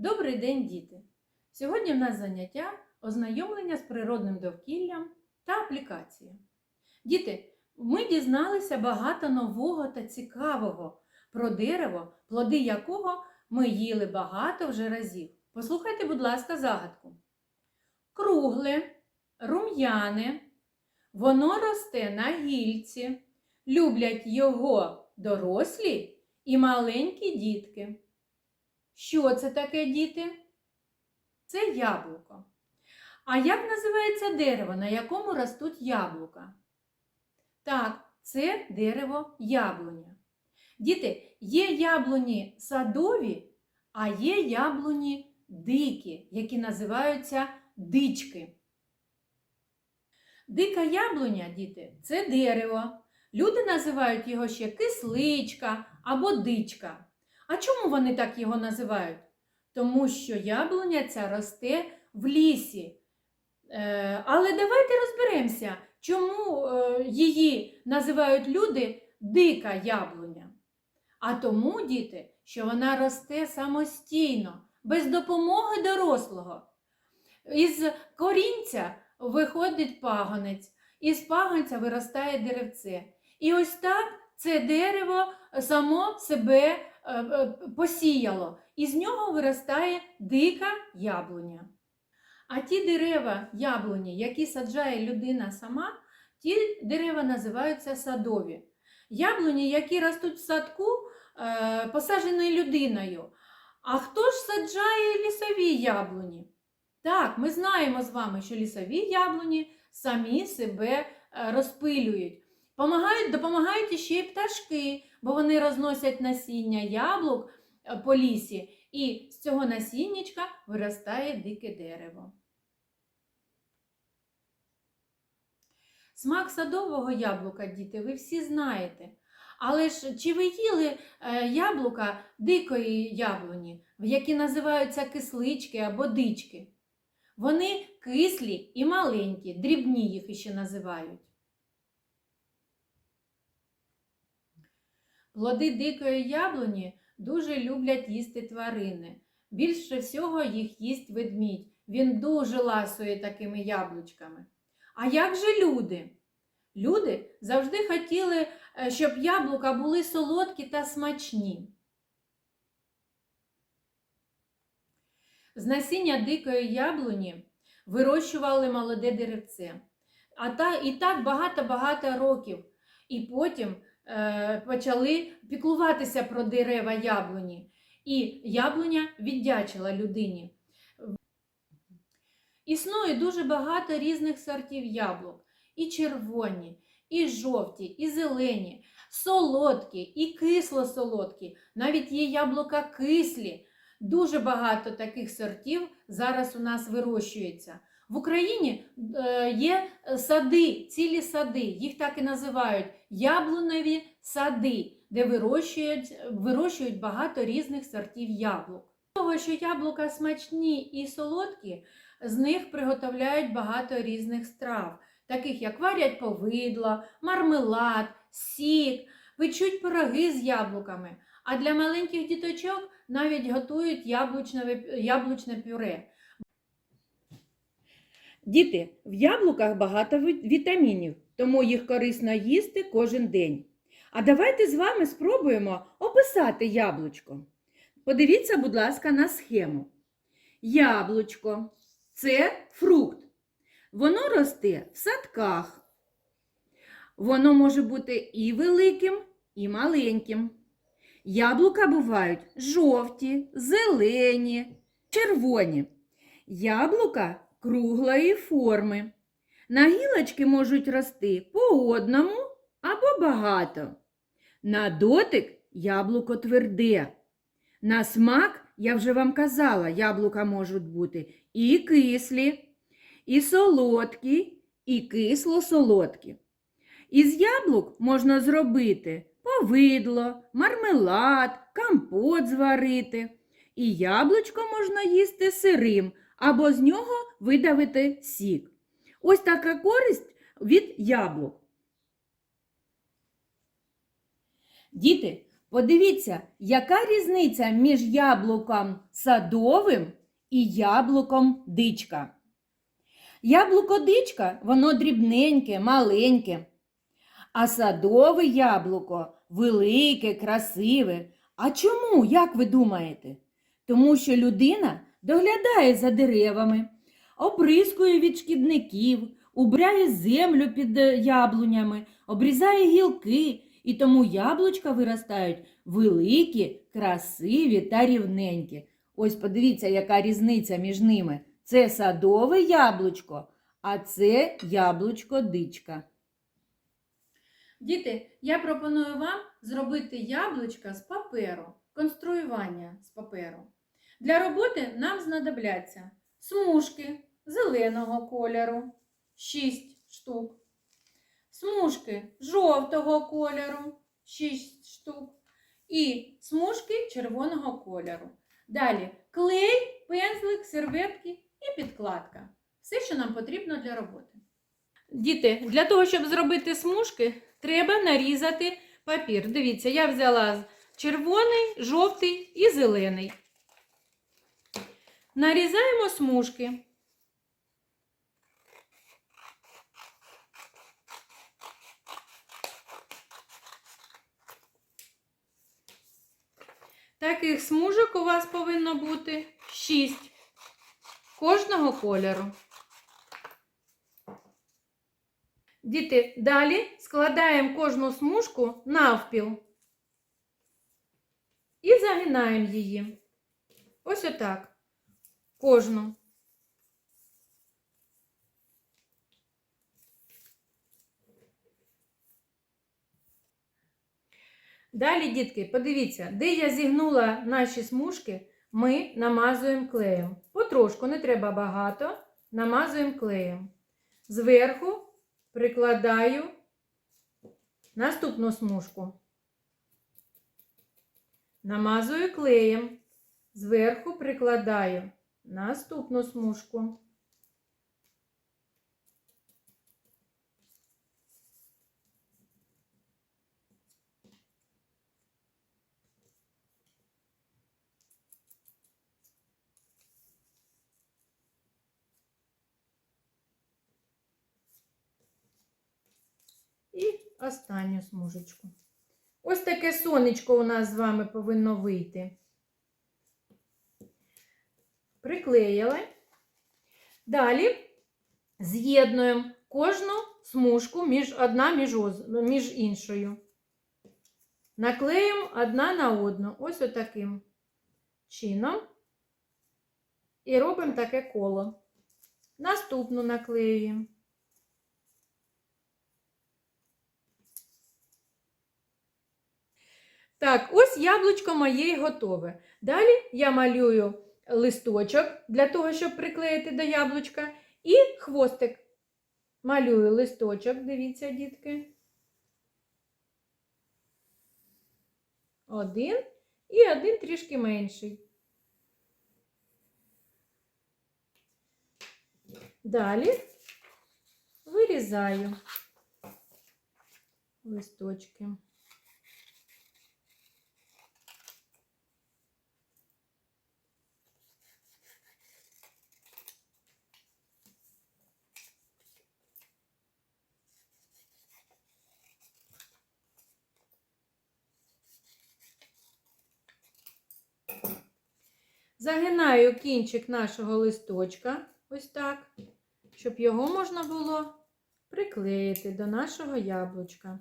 Добрий день, діти! Сьогодні в нас заняття ознайомлення з природним довкіллям та аплікація. Діти, ми дізналися багато нового та цікавого про дерево, плоди якого ми їли багато вже разів. Послухайте, будь ласка, загадку. Кругле, рум'яне, воно росте на гільці, люблять його дорослі і маленькі дітки. Що це таке, діти? Це яблуко. А як називається дерево, на якому ростуть яблука? Так, це дерево яблуня. Діти, є яблуні садові, а є яблуні дикі, які називаються дички. Дика яблуня, діти, це дерево. Люди називають його ще кисличка або дичка. А чому вони так його називають? Тому що яблуня ця росте в лісі. Е, але давайте розберемося, чому е, її називають люди дика яблуня. А тому, діти, що вона росте самостійно, без допомоги дорослого. Із корінця виходить пагонець, із пагонця виростає деревце. І ось так це дерево само себе посіяло, і з нього виростає дика яблуня. А ті дерева яблуні, які саджає людина сама, ті дерева називаються садові. Яблуні, які ростуть в садку, е, посаджені людиною. А хто ж саджає лісові яблуні? Так, ми знаємо з вами, що лісові яблуні самі себе е, розпилюють. Помагають, допомагають іще й пташки, бо вони розносять насіння яблук е, по лісі, і з цього насіннячка виростає дике дерево. Смак садового яблука, діти, ви всі знаєте. Але ж чи ви їли е, яблука дикої яблуні, які називаються кислички або дички? Вони кислі і маленькі, дрібні їх іще називають. Плоди дикої яблуні дуже люблять їсти тварини. Більше всього їх їсть ведмідь. Він дуже ласує такими яблучками. А як же люди? Люди завжди хотіли, е, щоб яблука були солодкі та смачні. З насіння дикої яблуні вирощували молоде деревце. А та, і так багато-багато років. І потім почали піклуватися про дерева яблуні. І яблуня віддячила людині. Існує дуже багато різних сортів яблук. І червоні, і жовті, і зелені, солодкі, і кисло-солодкі. Навіть є яблука кислі. Дуже багато таких сортів зараз у нас вирощується. В Україні е, є сади, цілі сади, їх так і називають яблуневі сади, де вирощують, вирощують багато різних сортів яблук. Того, що яблука смачні і солодкі, з них приготовляють багато різних страв, таких як варять повидло, мармелад, сік, печуть пироги з яблуками. А для маленьких діточок навіть готують яблучне, яблучне пюре. Діти, в яблуках багато вітамінів, тому їх корисно їсти кожен день. А давайте з вами спробуємо описати яблучко. Подивіться, будь ласка, на схему. Яблучко це фрукт. Воно росте в садках. Воно може бути і великим, і маленьким. Яблука бувають жовті, зелені, червоні. Яблука круглої форми. На гілочки можуть рости по одному або багато. На дотик яблуко тверде. На смак, я вже вам казала, яблука можуть бути і кислі, і солодкі, і кисло-солодкі. Із яблук можна зробити повидло, мармелад, компот зварити. І яблучко можна їсти сирим або з нього видавити сік. Ось така користь від яблук. Діти, Подивіться, яка різниця між яблуком садовим і яблуком дичка. Яблуко дичка, воно дрібненьке, маленьке. А садове яблуко велике, красиве. А чому, як ви думаєте? Тому що людина доглядає за деревами, обризкує від шкідників, убирає землю під е, яблунями, обрізає гілки, і тому яблучка виростають великі, красиві та рівненькі. Ось подивіться, яка різниця між ними. Це садове яблучко, а це яблучко дичка. Діти, я пропоную вам зробити яблучка з паперу, конструювання з паперу. Для роботи нам знадобляться смужки зеленого кольору 6 штук, смужки жовтого кольору 6 штук і смужки червоного кольору. Далі клей, пензлик, серветки і підкладка. Все, що нам потрібно для роботи. Діти, для того, щоб зробити смужки, треба нарізати папір. Дивіться, я взяла червоний, жовтий і зелений. Нарізаємо смужки. Таких смужок у вас повинно бути 6 кожного кольору. Діти, далі складаємо кожну смужку навпіл і загинаємо її. Ось отак. Кожну. Далі, дітки, подивіться, де я зігнула наші смужки, ми намазуємо клеєм. Потрошку, не треба багато, намазуємо клеєм. Зверху прикладаю наступну смужку. Намазую клеєм. Зверху прикладаю наступну смужку. І останню смужечку. Ось таке сонечко у нас з вами повинно вийти. Приклеїли. Далі з'єднуємо кожну смужку між одна між, між іншою. Наклеїмо одна на одну. Ось отаким чином. І робимо таке коло. Наступну наклеюємо. Так, ось яблучко моє готове. Далі я малюю листочок для того, щоб приклеїти до яблучка, і хвостик. Малюю листочок, дивіться, дітки. Один і один трішки менший. Далі вирізаю листочки. Загинаю кінчик нашого листочка, ось так, щоб його можна було приклеїти до нашого яблучка.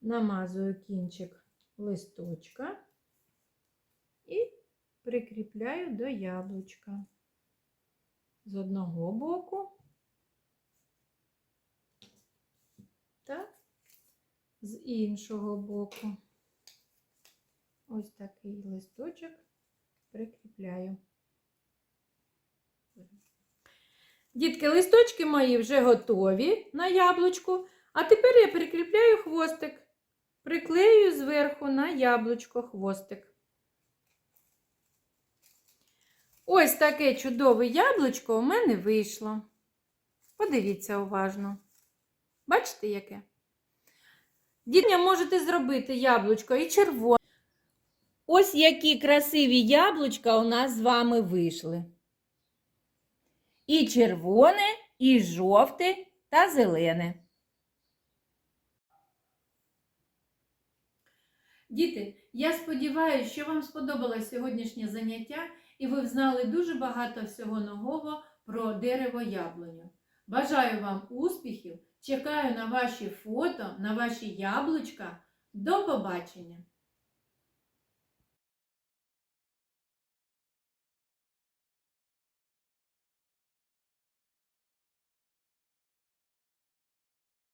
Намазую кінчик листочка і прикріпляю до яблучка з одного боку та з іншого боку. Ось такий листочок прикріпляю. Дітки, листочки мої вже готові на яблучку, а тепер я прикріпляю хвостик. Приклею зверху на яблучко хвостик. Ось таке чудове яблучко у мене вийшло. Подивіться уважно. Бачите, яке? Дітня можете зробити яблучко і червоне. Ось які красиві яблучка у нас з вами вийшли. І червоне, і жовте та зелене. Діти, я сподіваюся, що вам сподобалось сьогоднішнє заняття і ви взнали дуже багато всього нового про дерево яблуню. Бажаю вам успіхів! Чекаю на ваші фото, на ваші яблучка. До побачення!